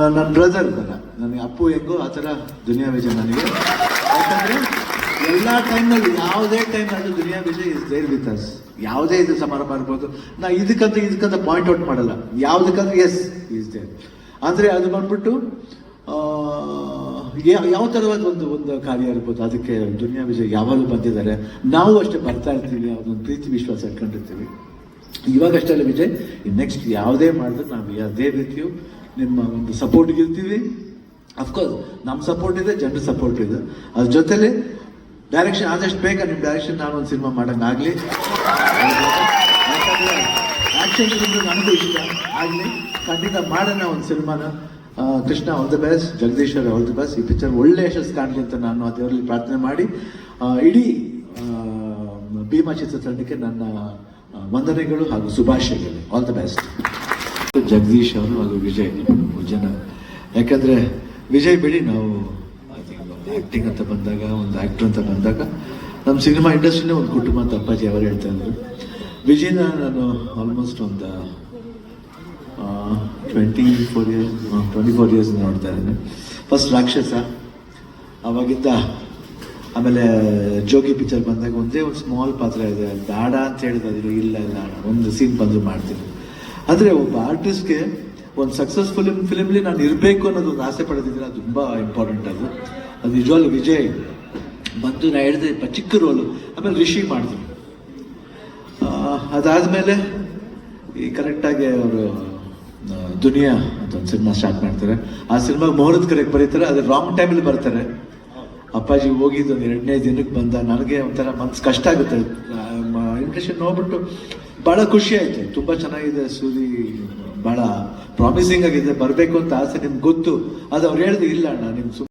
ನನ್ನ ಬ್ರದರ್ ಥರ ನನಗೆ ಅಪ್ಪು ಹೆಂಗೋ ಆ ಥರ ದುನಿಯಾ ವಿಜಯ್ ನನಗೆ. ಯಾಕಂದರೆ ಎಲ್ಲ ಟೈಮ್ನಲ್ಲಿ ಯಾವುದೇ ಟೈಮ್ನಲ್ಲಿ Duniya Vijay is there with us ಯಾವುದೇ ಇದು ಸಮಾರಂಭ ಇರ್ಬೋದು ನಾ ಇದಕ್ಕಂತ ಇದಕ್ಕಂತ ಪಾಯಿಂಟ್ ಔಟ್ ಮಾಡಲ್ಲ. ಯಾವುದಕ್ಕಂದ್ರೆ ಎಸ್ ಈಸ್ ದೇರ್ ಅಂದರೆ ಅದು ಬಂದ್ಬಿಟ್ಟು ಯಾವ ಥರವಾದ ಒಂದು ಒಂದು ಕಾರ್ಯ ಇರ್ಬೋದು, ಅದಕ್ಕೆ ದುನಿಯಾ ವಿಜಯ್ ಯಾವಾಗಲೂ ಬಂದಿದ್ದಾರೆ. ನಾವು ಅಷ್ಟೇ ಬರ್ತಾ ಇರ್ತೀವಿ, ಅದೊಂದು ಪ್ರೀತಿ, ವಿಶ್ವಾಸ ಇಟ್ಕೊಂಡಿರ್ತೀವಿ. ಇವಾಗಷ್ಟೇ ವಿಜಯ್ ನೆಕ್ಸ್ಟ್ ಯಾವುದೇ ಮಾಡಿದ್ರು ನಾವು ಯಾವುದೇ ರೀತಿಯು ನಿಮ್ಮ ಒಂದು ಸಪೋರ್ಟ್ಗೆ ಇರ್ತೀವಿ ಅಫ್ಕೋರ್ಸ್ ನಮ್ಮ ಸಪೋರ್ಟ್ ಇದೆ, ಜನರ ಸಪೋರ್ಟ್ ಇದೆ. ಅದ್ರ ಜೊತೆಲಿ ಡೈರೆಕ್ಷನ್ ಆದಷ್ಟು ಬೇಗ ನಿಮ್ಮ ಡೈರೆಕ್ಷನ್ ನಾನು ಒಂದು ಸಿನಿಮಾ ಮಾಡೋಂಗಾಗಲಿ ಆ್ಯಕ್ಷನ್ ನನಗೂ ಆಗಲಿ, ಖಂಡಿತ ಮಾಡೋಣ ಒಂದು ಸಿನಿಮಾನ Krishna all the best Jagadishwar all the best ಈ ಪಿಕ್ಚರ್ ಒಳ್ಳೆ ಯಶಸ್ಸು ಕಾಣಲಿ ಅಂತ ನಾನು ದೇವರಲ್ಲಿ ಪ್ರಾರ್ಥನೆ ಮಾಡಿ. ಇಡೀ ಭೀಮಾ ಚಿತ್ರ ಚಿತ್ರತಂಡಕ್ಕೆ ನನ್ನ ವಂದನೆಗಳು ಹಾಗೂ ಶುಭಾಶಯಗಳು. ಆಲ್ ದ ಬೆಸ್ಟ್ ಜಗದೀಶ್ ಅವರು, ಅದು ವಿಜಯ್ ಜನ ಯಾಕಂದ್ರೆ ವಿಜಯ್ ಬಿಡಿ, ನಾವು ಆ್ಯಕ್ಟಿಂಗ್ ಅಂತ ಬಂದಾಗ, ಒಂದು ಆ್ಯಕ್ಟ್ರ್ ಅಂತ ಬಂದಾಗ, ನಮ್ಮ ಸಿನಿಮಾ ಇಂಡಸ್ಟ್ರಿನೇ ಒಂದು ಕುಟುಂಬ ಅಂತ ಅಪ್ಪಾಜಿ ಅವರು ಹೇಳ್ತಾ ಇದ್ರು. ವಿಜಯ್ನ ನಾನು ಆಲ್ಮೋಸ್ಟ್ ಒಂದು twenty four years twenty four years ನೋಡ್ತಾ ಇದ್ದೀನಿ. ಫಸ್ಟ್ ರಾಕ್ಷಸ. ಅವಾಗಿದ್ದ ಆಮೇಲೆ ಜೋಗಿ ಪಿಕ್ಚರ್ ಬಂದಾಗ ಒಂದೇ ಒಂದು ಸ್ಮಾಲ್ ಪಾತ್ರ ಇದೆ. ದಾಡ ಅಂತ ಹೇಳಿದ್ರು ಇಲ್ಲ ಇಲ್ಲ, ಒಂದು ಸೀನ್ ಬಂದು ಮಾಡ್ತೀನಿ. ಅಂದರೆ ಒಬ್ಬ ಆರ್ಟಿಸ್ಟ್ಗೆ ಒಂದು ಸಕ್ಸಸ್ಫುಲ್ ಫಿಲಿಮ್ಲಿ ನಾನು ಇರಬೇಕು ಅನ್ನೋದು ಒಂದು ಆಸೆ ಪಡೆದಿದ್ದೀನಿ ಅದು ತುಂಬ ಇಂಪಾರ್ಟೆಂಟ್ ಅದು. ಅದು ನಿಜವಾಗ್ಲೂ ವಿಜಯ್. ಬಂದು ನಾ ಹೇಳಿದೆ, ಇಪ್ಪ, ಚಿಕ್ಕ ರೋಲು ಆಮೇಲೆ ರಿಷಿ ಮಾಡಿದ್ರು ಅದಾದಮೇಲೆ ಈ ಕರೆಕ್ಟಾಗಿ ಅವರು ದುನಿಯಾ ಅಂತ ಒಂದು ಸಿನಿಮಾ ಸ್ಟಾರ್ಟ್ ಮಾಡ್ತಾರೆ. ಆ ಸಿನಿಮಾ ಮುಹೂರ್ತ ಕರೆಕ್ಟ್ ಬರೀತಾರೆ, ಅದು ರಾಂಗ್ ಟೈಮಲ್ಲಿ ಬರ್ತಾರೆ. ಅಪ್ಪಾಜಿ ಹೋಗಿದ್ದು ಒಂದು ಎರಡನೇ ದಿನಕ್ಕೆ ಬಂದ. ನನಗೆ ಒಂಥರ ಮನ್ಸು ಕಷ್ಟ ಆಗುತ್ತೆ. ಇಂಟ್ರೆಸ್ಟ್ ನೋಡ್ಬಿಟ್ಟು ಭಾಳ ಖುಷಿ ಆಯ್ತು. ತುಂಬ ಚೆನ್ನಾಗಿದೆ ಸೂರಿ ಭಾಳ ಪ್ರಾಮಿಸಿಂಗ್ ಆಗಿದೆ. ಬರಬೇಕು ಅಂತ ಆಸೆ ನಿಮ್ಗೆ ಗೊತ್ತು. ಅದು ಅವ್ರು ಹೇಳಿದ್ರು ಇಲ್ಲ ಅಣ್ಣ ನಿಮ್ಮ